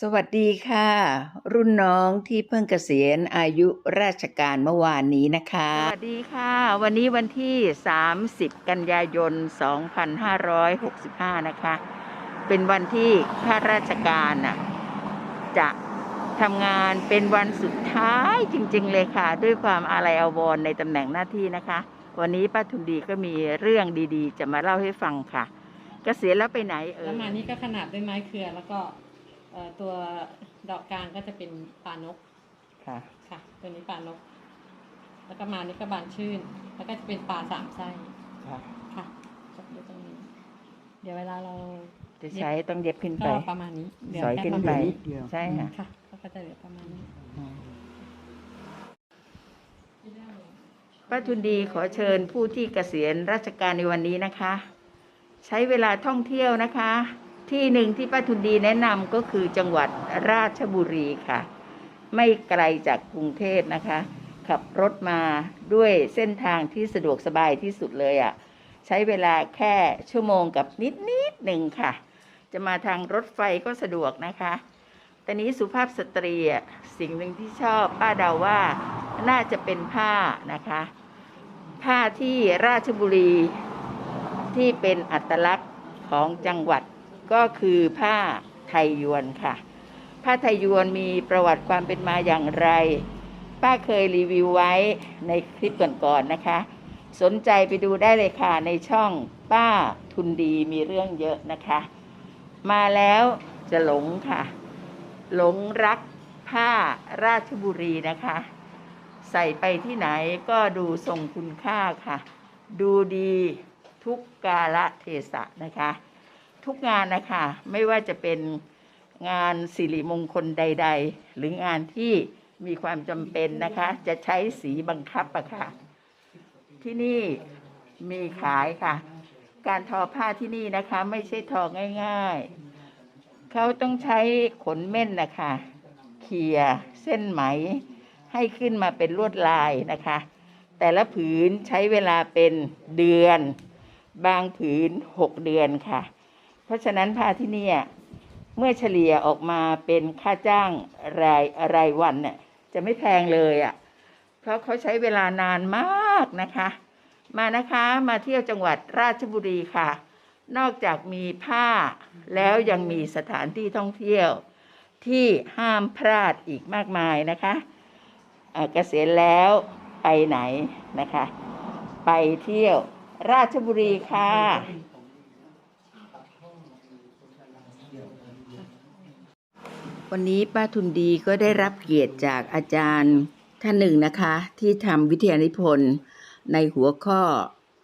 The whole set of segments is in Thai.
สวัสดีค่ะ รุ่นน้องที่เพิ่งเกษียณอายุราชการเมื่อวานนี้นะคะ สวัสดีค่ะ วันนี้วันที่ 30 กันยายน 2565 นะคะ เป็นวันที่ข้าราชการน่ะจะทำงานเป็นวันสุดท้ายจริง ๆ เลยค่ะ ด้วยความอาลัยอาวรณ์ในตำแหน่งหน้าที่นะคะ วันนี้ป้าทุนดีก็มีเรื่องดีๆ จะมาเล่าให้ฟังค่ะ เกษียณแล้วไปไหนเอแล้อวมานี่ก็ขนาดด้วยไม้เครือแล้วก็เอ่อ ตัวดอกกลางก็จะเป็นปลานกค่ะค่ะ ตัวนี้ปลานก แล้วก็มานี่ก็บานชื่น แล้วก็จะเป็นปลาสามไส้ค่ะค่ะจบด้วยตรงนี้ เดี๋ยวเวลาเราจะใช้ต้องเย็บขึ้นไปก็ประมาณนี้เหลืสอยแค่ขึ้นประไปมาณนี้ใช่ค่ะค่ะก็จะเหลือประมาณนี้ป้าทุนดีขอเชิญผู้ที่เกษียณราชการในวันนี้นะคะ ใช้เวลาท่องเที่ยวนะคะ ที่หนึ่งที่ป้าทุนดีแนะนำก็คือจังหวัดราชบุรีค่ะ ไม่ไกลจากกรุงเทพนะคะ ขับรถมาด้วยเส้นทางที่สะดวกสบายที่สุดเลยอะ่ะ ใช้เวลาแค่ชั่วโมงกับนิดนิดหนึ่งค่ะ จะมาทางรถไฟก็สะดวกนะคะแต่นี้สุภาพสตรีอะสิ่งหนึ่งที่ชอบป้าเดาว่าน่าจะเป็นผ้านะคะ ผ้าที่ราชบุรีที่เป็นอัตลักษณ์ของจังหวัด ก็คือผ้าไทยยวนค่ะ ผ้าไทยยวนมีประวัติความเป็นมาอย่างไร ป้าเคยรีวิวไว้ในคลิปก่อนๆนะคะ สนใจไปดูได้เลยค่ะในช่องป้าทุนดีมีเรื่องเยอะนะคะ มาแล้วจะหลงค่ะ หลงรักผ้าราชบุรีนะคะ ใส่ไปที่ไหนก็ดูทรงคุณค่าค่ะ ดูดีทุกกาละเทศะนะคะ ทุกงานนะคะไม่ว่าจะเป็นงานสิริมงคลใด ๆ หรืองานที่มีความจำเป็นนะคะ จะใช้สีบังคับอะค่ะ ที่นี่มีขายค่ะ การทอผ้าที่นี่นะคะ ไม่ใช่ทอง่าย ๆ เขาต้องใช้ขนเม่นนะคะเขี่ยเส้นไหม ให้ขึ้นมาเป็นลวดลายนะคะ แต่ละผืนใช้เวลาเป็นเดือน บางผืนหกเดือนค่ะ เพราะฉะนั้นผ้าที่นี่เมื่อเฉลี่ยออกมาเป็นค่าจ้างรายรายวันเนี่ยจะไม่แพงเลยอะ่ะ เพราะเขาใช้เวลานานมากนะคะ มานะคะมาเที่ยวจังหวัดราชบุรีค่ะ นอกจากมีผ้าแล้วยังมีสถานที่ท่องเที่ยวที่ห้ามพลาดอีกมากมายนะคะเอ่อเกษียณแล้วไปไหนนะคะ ไปเที่ยวราชบุรีค่ะ วันนี้ป้าทุนดีก็ได้รับเกียรติจากอาจารย์ท่านหนึ่งนะคะ ที่ทำวิทยานิพนธ์ในหัวข้อ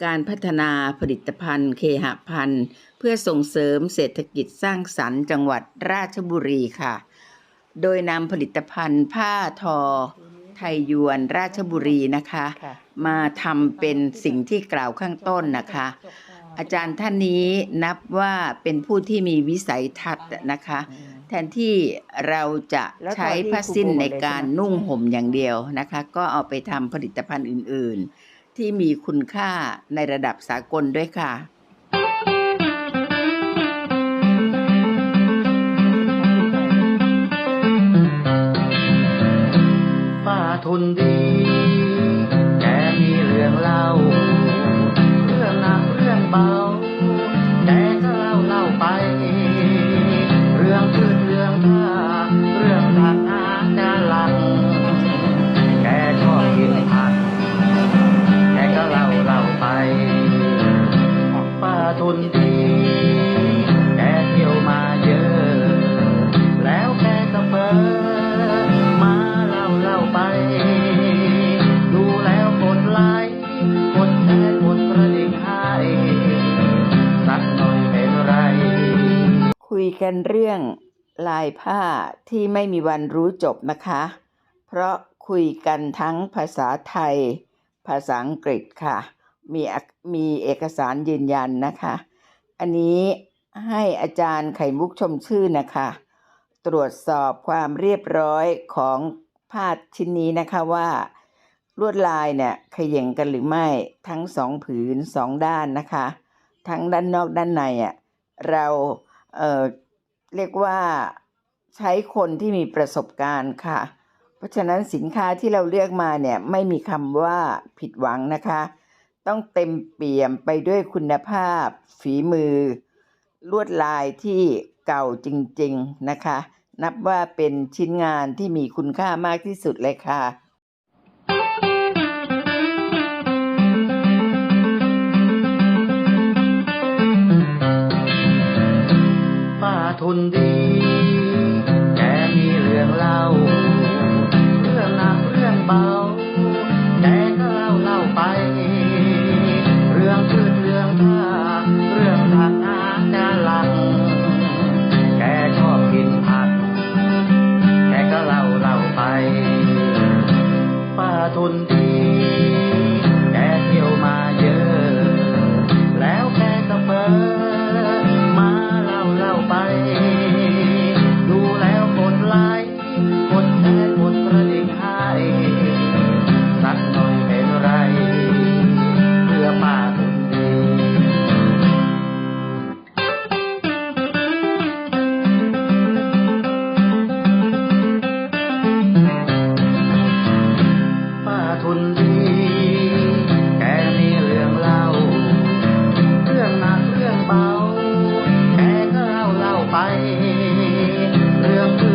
การพัฒนาผลิตภัณฑ์ เคหพันธ์เพื่อส่งเสริมเศรษฐกิจสร้างสรรค์จังหวัดราชบุรีค่ะ โดยนำผลิตภัณฑ์ผ้าทอ ไทยยวนราชบุรีนะคะ มาทำเป็นสิ่งที่กล่าวข้างต้นนะคะ อาจารย์ท่านนี้นับว่าเป็นผู้ที่มีวิสัยทัศน์นะคะ แทนที่เราจะใช้ผ้าสิ้นในการนุ่งห่มอย่างเดียวนะคะ ก็เอาไปทำผลิตภัณฑ์อื่น ๆ ที่มีคุณค่าในระดับสากลด้วยค่ะ ป้าทุนดีแกเที่ยวมาเยอะ แล้วแกก็เปิดมาเล่าเล่าไป ดูแล้วกดไลค์กดแชร์กดกระดิ่งให้สักหน่อยเป็นไร คุยกันเรื่องลายผ้าที่ไม่มีวันรู้จบนะคะ เพราะคุยกันทั้งภาษาไทย ภาษาอังกฤษค่ะ มีมีเอกสารยืนยันนะคะ อันนี้ให้อาจารย์ไข่มุกชมชื่อนะคะ ตรวจสอบความเรียบร้อยของผ้าชิ้นนี้นะคะว่า ลวดลายเนี่ยขย่งกันหรือไม่ทั้งสองผืนสองด้านนะคะ ทั้งด้านนอกด้านในอะเราเออเรียกว่าใช้คนที่มีประสบการณ์ค่ะ เพราะฉะนั้นสินค้าที่เราเลือกมาเนี่ยไม่มีคำว่าผิดหวังนะคะ ต้องเต็มเปี่ยมไปด้วยคุณภาพ ฝีมือ ลวดลายที่เก่าจริง ๆ นะคะ นับว่าเป็นชิ้นงานที่มีคุณค่ามากที่สุดเลยค่ะ We'll